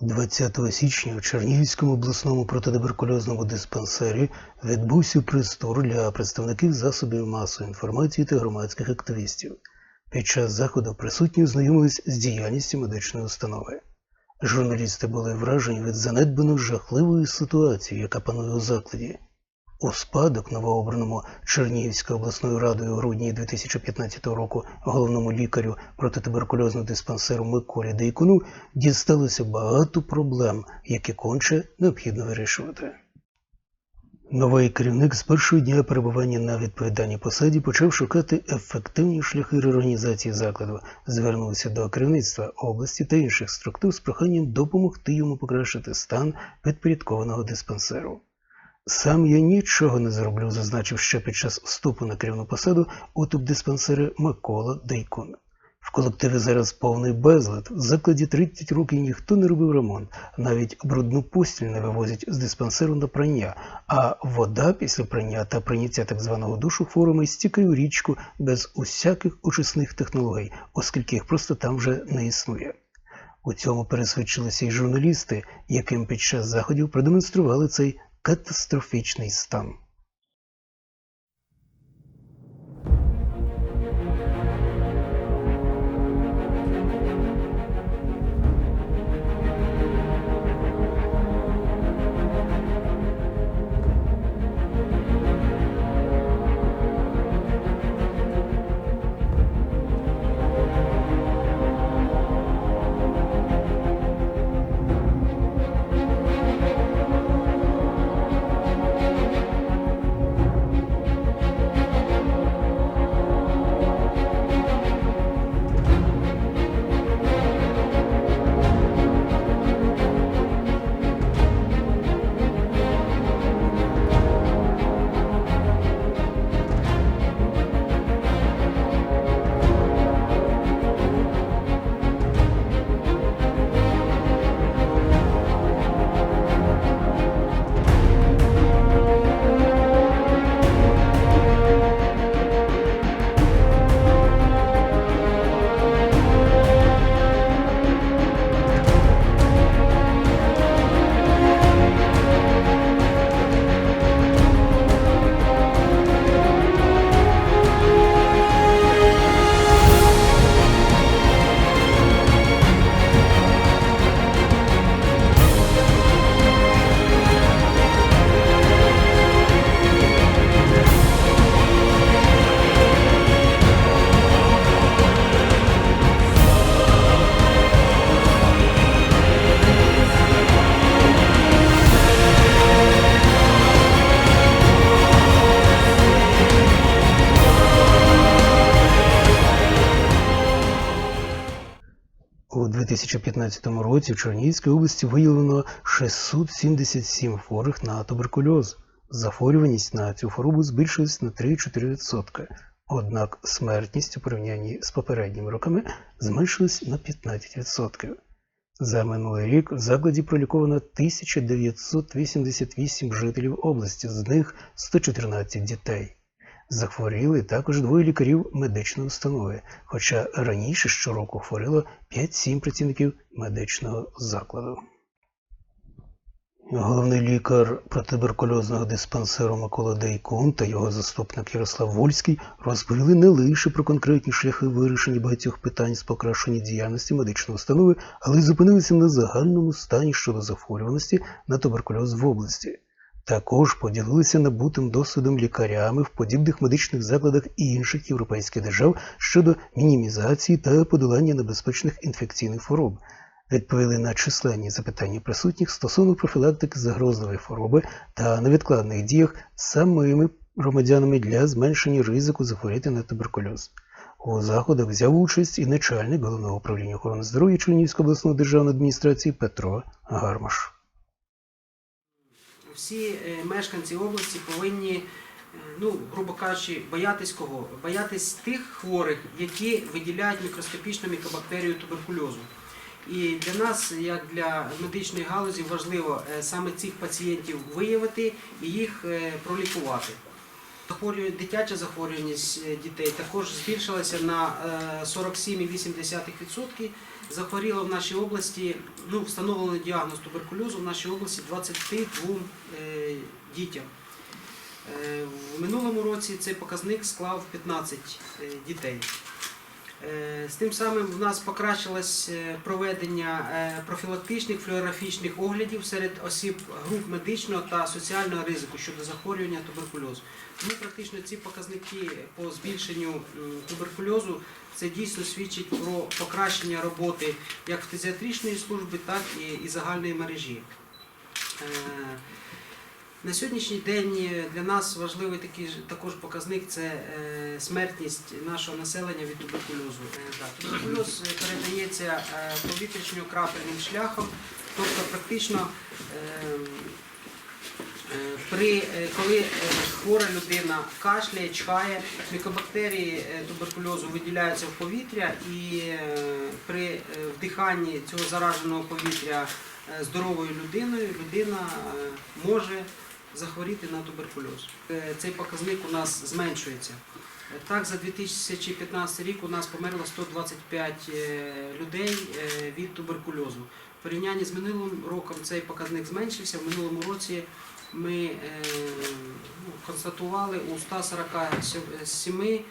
20 січня у Чернігівському обласному протитуберкульозному диспансері відбувся прес-тур для представників засобів масової інформації та громадських активістів. Під час заходу присутні ознайомились з діяльністю медичної установи. Журналісти були вражені від занедбаної жахливої ситуації, яка панує у закладі. У спадок новообраному Чернігівською обласною радою у грудні 2015 року головному лікарю протитуберкульозного диспансеру Миколі Дейкуну дісталося багато проблем, які конче необхідно вирішувати. Новий керівник з першого дня перебування на відповідальній посаді почав шукати ефективні шляхи реорганізації закладу, звернувся до керівництва області та інших структур з проханням допомогти йому покращити стан підпорядкованого диспансеру. Сам я нічого не зроблю, зазначив ще під час вступу на керівну посаду у тубдиспансери Микола Дейкун. В колективі зараз повний безлад. В закладі 30 років ніхто не робив ремонт, навіть брудну постіль не вивозять з диспансеру на прання, а вода після прання та прийняття так званого душу хворими стікає у річку без усяких очисних технологій, оскільки їх просто там вже не існує. У цьому пересвідчилися й журналісти, яким під час заходів продемонстрували цей катастрофічний стан. 2015 році в Чернігівській області виявлено 677 хворих на туберкульоз. Захворюваність на цю хворобу збільшилась на 3-4%. Однак смертність у порівнянні з попередніми роками зменшилась на 15%. За минулий рік в закладі проліковано 1988 жителів області, з них 114 дітей. Захворіли також двоє лікарів медичної установи, хоча раніше щороку хворіло 5-7 працівників медичного закладу. Головний лікар протитуберкульозного диспансеру Микола Дейкун та його заступник Ярослав Вольський розповіли не лише про конкретні шляхи вирішення багатьох питань з покращення діяльності медичної установи, але й зупинилися на загальному стані щодо захворюваності на туберкульоз в області. Також поділилися набутим досвідом лікарями в подібних медичних закладах інших європейських держав щодо мінімізації та подолання небезпечних інфекційних хвороб. Відповіли на численні запитання присутніх стосовно профілактики загрозливої хвороби та невідкладних діях самими громадянами для зменшення ризику захворіти на туберкульоз. У заходах взяв участь і начальник головного управління охорони здоров'я Чернігівської обласної державної адміністрації Петро Гармаш. Всі е, мешканці області повинні, е, ну, грубо кажучи, боятись кого? Боятись тих хворих, які виділяють мікроскопічну мікобактерію туберкульозу. І для нас, як для медичної галузі, важливо е, саме цих пацієнтів виявити і їх пролікувати. Дитяча захворюваність е, дітей також збільшилася на е, 47,8%. Захворіло в нашій області, ну, встановлено діагноз туберкульозу в нашій області 22 е, дітям. Е, В минулому році цей показник склав 15 е, дітей. Е, З тим самим в нас покращилось е, проведення е, профілактичних флюорографічних оглядів серед осіб груп медичного та соціального ризику щодо захворювання туберкульозу. Тому практично ці показники по збільшенню туберкульозу це дійсно свідчить про покращення роботи як фтизіатричної служби, так і загальної мережі. На сьогоднішній день е, для нас важливий такий також показник це е, смертність нашого населення від туберкульозу. Е, Туберкульоз передається повітрячно-крапельним шляхом, тобто практично при, коли хвора людина кашляє, чхає, мікобактерії туберкульозу виділяються в повітря і при вдиханні цього зараженого повітря здоровою людиною людина може захворіти на туберкульоз. Е, Цей показник у нас зменшується. Е, Так, за 2015 рік у нас померло 125 е, людей від туберкульозу. В порівнянні з минулим роком цей показник зменшився. В минулому році ми ну, констатували у 147 е,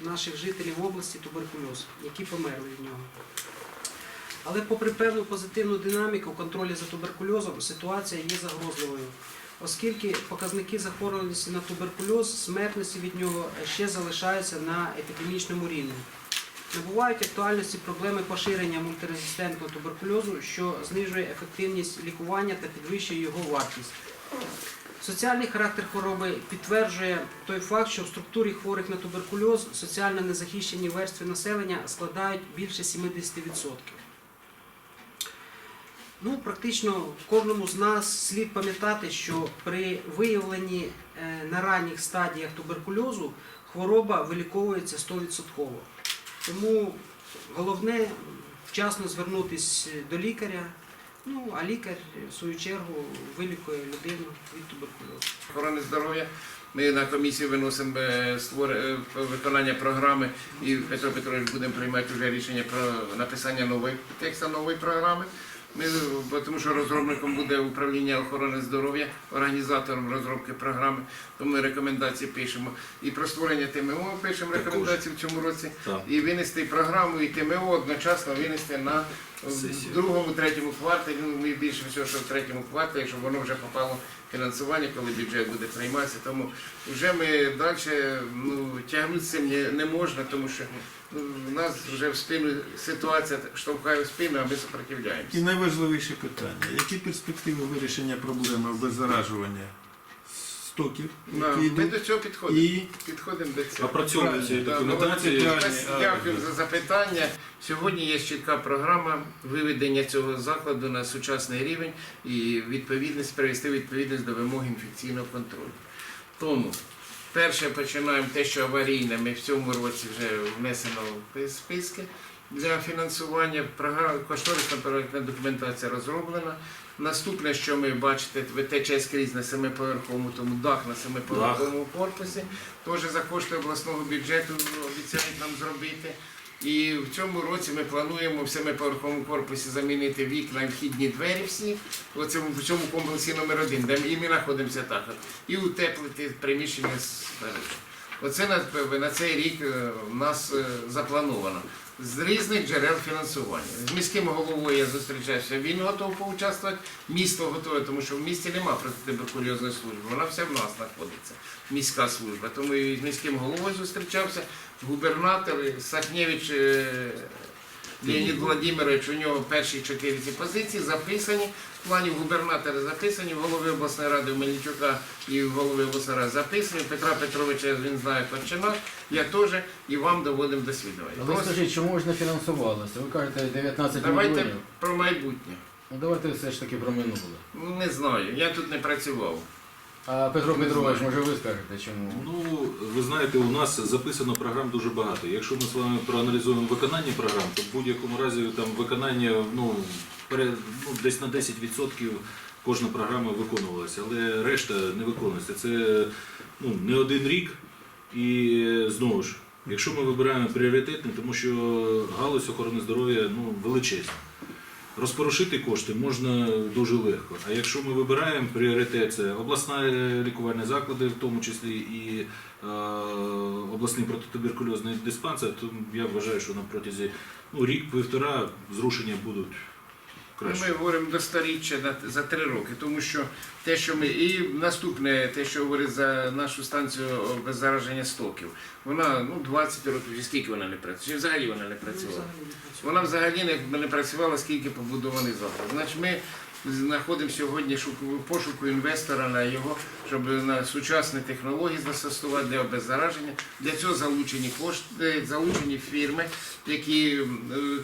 наших жителів області туберкульоз, які померли від нього. Але попри певну позитивну динаміку в контролі за туберкульозом, ситуація є загрозливою, оскільки показники захворюваності на туберкульоз, смертності від нього ще залишаються на епідемічному рівні. Набувають актуальності проблеми поширення мультирезистентного туберкульозу, що знижує ефективність лікування та підвищує його вартість. Соціальний характер хвороби підтверджує той факт, що в структурі хворих на туберкульоз соціально незахищені верстви населення складають більше 70%. Ну, практично кожному з нас слід пам'ятати, що при виявленні е, на ранніх стадіях туберкульозу хвороба виліковується 100%. Тому головне вчасно звернутися до лікаря, ну а лікар, в свою чергу, вилікує людину від туберкульозу. охорони здоров'я. Ми на комісії виносимо е, е, виконання програми, і Петро Петрович будемо приймати вже рішення про написання нової тексту нової програми. Ми, е, тому що розробником буде управління охорони здоров'я, організатором розробки програми, то ми рекомендації пишемо. І про створення ТМО пишемо рекомендації в цьому році. Так. І винести програму і ТМО одночасно винести на в другому, третьому кварталі, ну ми більше всього, що в третьому кварталі, щоб воно вже попало фінансування, коли бюджет буде прийматися. Тому вже ми далі ну, тягнути не, не можна, тому що ну, в нас вже в спину ситуація штовхає в спину, а ми сопротивляємося. І найважливіше питання. Які перспективи вирішення проблеми обеззаражування стоків, які Ми йдуть? до цього підходимо. І Підходимо до цього. Опрацьовуємо ці Да, документації. ну, Правильно. Вас Дякую за запитання. Сьогодні є чітка програма виведення цього закладу на сучасний рівень і відповідність привести відповідність до вимог інфекційного контролю. Тому перше починаємо те, що аварійне. Ми в цьому році вже внесено в списки для фінансування. Програма кошторисна проектна документація розроблена. Наступне, що ми бачите, ВТЧ скрізь на семиповерховому, тому дах на семиповерховому корпусі. Теж за кошти обласного бюджету обіцяють нам зробити. І в цьому році ми плануємо в семиповерховому корпусі замінити вікна і вхідні двері всі в цьому, в цьому комплексі номер один, де ми, і ми знаходимося так. от, І утеплити приміщення спереду. Оце на, на цей рік у в нас е, заплановано. З різних джерел фінансування. З міським головою я зустрічався, він готов поучаствувати, місто готове, тому що в місті немає протитуберкульозної служби, вона вся в нас знаходиться, міська служба. Тому і з міським головою зустрічався, губернатор Сахнєвич е, Леонід Владимирович, у нього перші чотири ці позиції записані. В плані губернатора записані, голови обласної ради Мельничука і голови обласної ради записані. Петра Петровича він знає починав, я теж і вам доводимо до свідомості. А ви скажіть, чому ж не фінансувалося? Ви кажете 19 Давайте мільйонів. про майбутнє. Ну давайте все ж таки про минуле. Ну не знаю, я тут не працював. А Петро Петрович, може ви скажете, чому? Ну, ви знаєте, у нас записано програм дуже багато. Якщо ми з вами проаналізуємо виконання програм, то в будь-якому разі там виконання ну, пере- ну, десь на 10% кожна програма виконувалася, але решта не виконується. Це ну, не один рік. І знову ж, якщо ми вибираємо пріоритетне, тому що галузь охорони здоров'я ну, величезна. Розпорошити кошти можна дуже легко. А якщо ми вибираємо пріоритет, це обласна е, лікувальні заклади, в тому числі і е, обласний протитуберкульозний диспансер, то я вважаю, що на протязі ну, рік-півтора зрушення будуть краще. Ми говоримо до сторіччя за три роки, тому що те, що ми і наступне, те, що говорить за нашу станцію обеззараження стоків, вона ну 20 років, чи скільки вона не працює, чи взагалі вона не працювала. Вона взагалі не, не працювала, скільки побудований заклад. Значить, ми знаходимо сьогодні шуку- пошуку інвестора на його, щоб на сучасні технології застосувати для обеззараження. Для цього залучені кошти, залучені фірми, які е,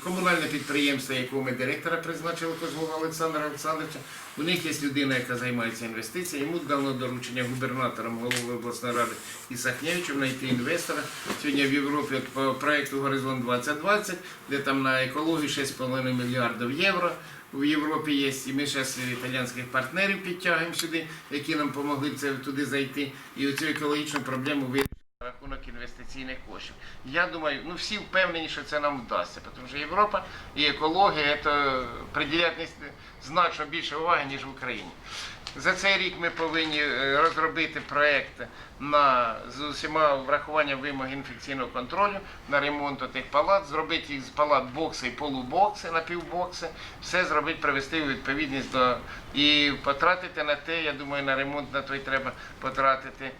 комунальне підприємство, якого ми директора призначили Козлова Олександра Олександровича. У них є людина, яка займається інвестиціями. Йому дано доручення губернаторам голови обласної ради Ісахневичем знайти інвестора. Сьогодні в Європі по проекту Горизонт 2020, де там на екологію 6,5 мільярдів євро. В Європі є, і ми зараз італійських партнерів підтягуємо сюди, які нам допомогли це туди зайти. І оцю екологічну проблему вирішити на рахунок інвестиційних коштів. Я думаю, ну всі впевнені, що це нам вдасться, тому що Європа і екологія це приділять значно більше уваги, ніж в Україні. За цей рік ми повинні е, розробити проект на з усіма врахуванням вимог інфекційного контролю на ремонт тих палат, зробити їх з палат бокси і полубокси, напівбокси, все зробити, привести у відповідність до і потратити на те, я думаю, на ремонт на той треба потратити.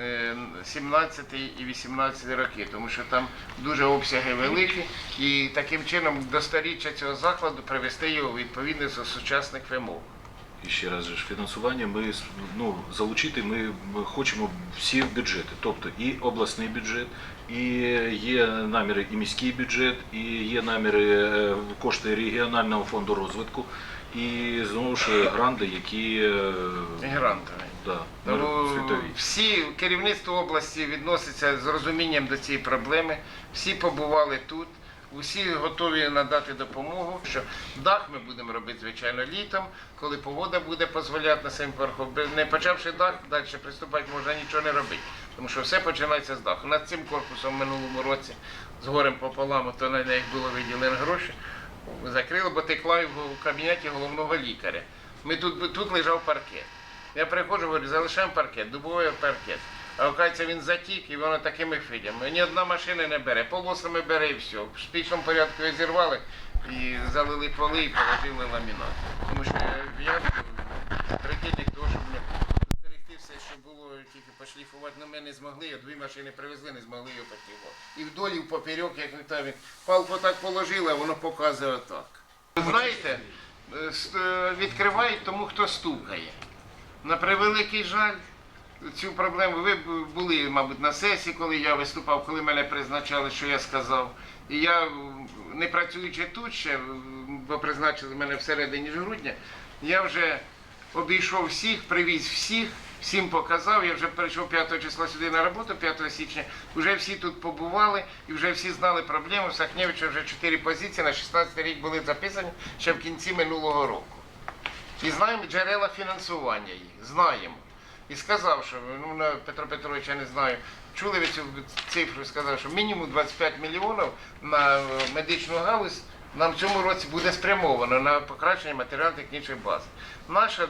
е, 17 і 18 роки, тому що там дуже обсяги великі, і таким чином до сторіччя цього закладу привести його у відповідність до сучасних вимог. І ще раз ж фінансування ми ну, залучити ми хочемо всі бюджети, тобто і обласний бюджет, і є наміри і міський бюджет, і є наміри е, кошти регіонального фонду розвитку, і знову ж гранди, які е, грантові. да, Тому світові. всі керівництво області відноситься з розумінням до цієї проблеми. Всі побували тут. Усі готові надати допомогу. Що дах ми будемо робити звичайно літом, коли погода буде дозволяти на самим поверху. Не почавши дах, далі приступати можна нічого не робити. Тому що все починається з даху. Над цим корпусом в минулому році з горем пополам, то на них було виділено гроші. Закрили, бо текла в кабінеті головного лікаря. Ми тут, тут лежав паркет. Я приходжу, говорю, залишаємо паркет, дубовий паркет. А оказується, він затік і воно такими фідями. Ні одна машина не бере, полосами бере і все. В штучному порядку його зірвали і залили поли і положили ламінат. Тому що я, я прихильник того, щоб зберегти все, що було, тільки пошліфувати. Ну ми не змогли, а дві машини привезли, не змогли його пошліфувати. І вдолі, в поперек, як не там, палку так положили, а воно показує отак. Знаєте, е, е, відкривають тому, хто стукає. На превеликий жаль, цю проблему ви були, мабуть, на сесії, коли я виступав, коли мене призначали, що я сказав. І я, не працюючи тут ще, бо призначили мене всередині грудня, я вже обійшов всіх, привіз всіх, всім показав. Я вже прийшов 5 числа сюди на роботу, 5 січня. Вже всі тут побували і вже всі знали проблему. В Сахневича вже 4 позиції на 16 рік були записані ще в кінці минулого року. І знаємо джерела фінансування їх, знаємо. І сказав, що ну, на Петро Петрович, я не знаю, чули ви цю цифру, сказав, що мінімум 25 мільйонів на е, медичну галузь нам в цьому році буде спрямовано на покращення матеріально-технічної бази. Наша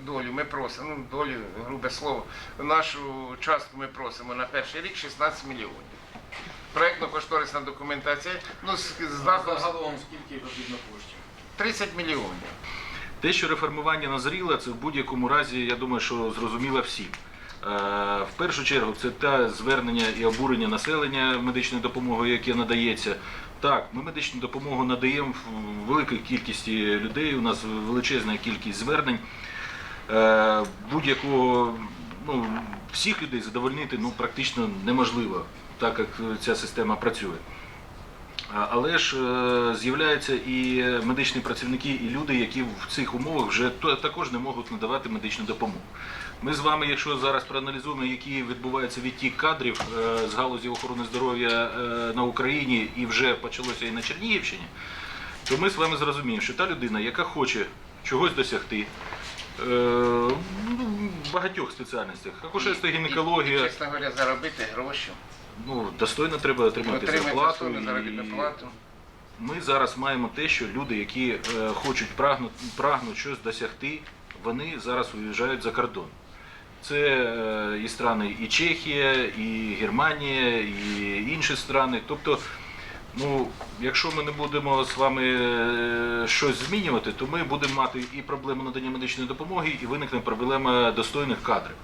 долю ми просимо, ну долю, грубе слово, нашу частку ми просимо на перший рік 16 мільйонів. Проєктно-кошторисна документація, ну, з, з дахом Загалом скільки потрібно коштів? 30 мільйонів. Те, що реформування назріло, це в будь-якому разі, я думаю, що зрозуміло всім. Е, В першу чергу це те звернення і обурення населення медичною допомогою, яке надається. Так, ми медичну допомогу надаємо в великій кількості людей. У нас величезна кількість звернень. Е, Будь-якого ну, всіх людей задовольнити ну, практично неможливо, так як ця система працює. Але ж е, з'являються і медичні працівники, і люди, які в цих умовах вже також не можуть надавати медичну допомогу. Ми з вами, якщо зараз проаналізуємо, який відбувається відтік кадрів е, з галузі охорони здоров'я е, на Україні і вже почалося і на Чернігівщині, то ми з вами зрозуміємо, що та людина, яка хоче чогось досягти, ну, в багатьох спеціальностях. Акушерство, гінекологія. чесно говоря, заробити гроші, Ну, достойно треба отримати зарплату. заробітну і плату. Ми зараз маємо те, що люди, які е, хочуть прагнуть, прагнуть щось досягти, вони зараз виїжджають за кордон. Це е, і страни, і Чехія, і Германія, і інші страни. Тобто, ну, якщо ми не будемо з вами е, щось змінювати, то ми будемо мати і проблему надання медичної допомоги, і виникне проблема достойних кадрів.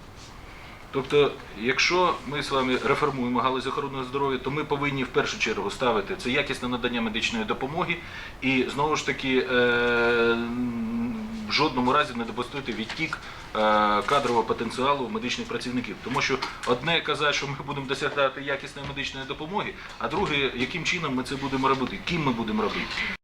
Тобто, якщо ми з вами реформуємо галузь охорони здоров'я, то ми повинні в першу чергу ставити це якісне надання медичної допомоги і знову ж таки е, в жодному разі не допустити відтік е, кадрового потенціалу медичних працівників. Тому що одне казати, що ми будемо досягати якісної медичної допомоги, а друге, яким чином ми це будемо робити, ким ми будемо робити.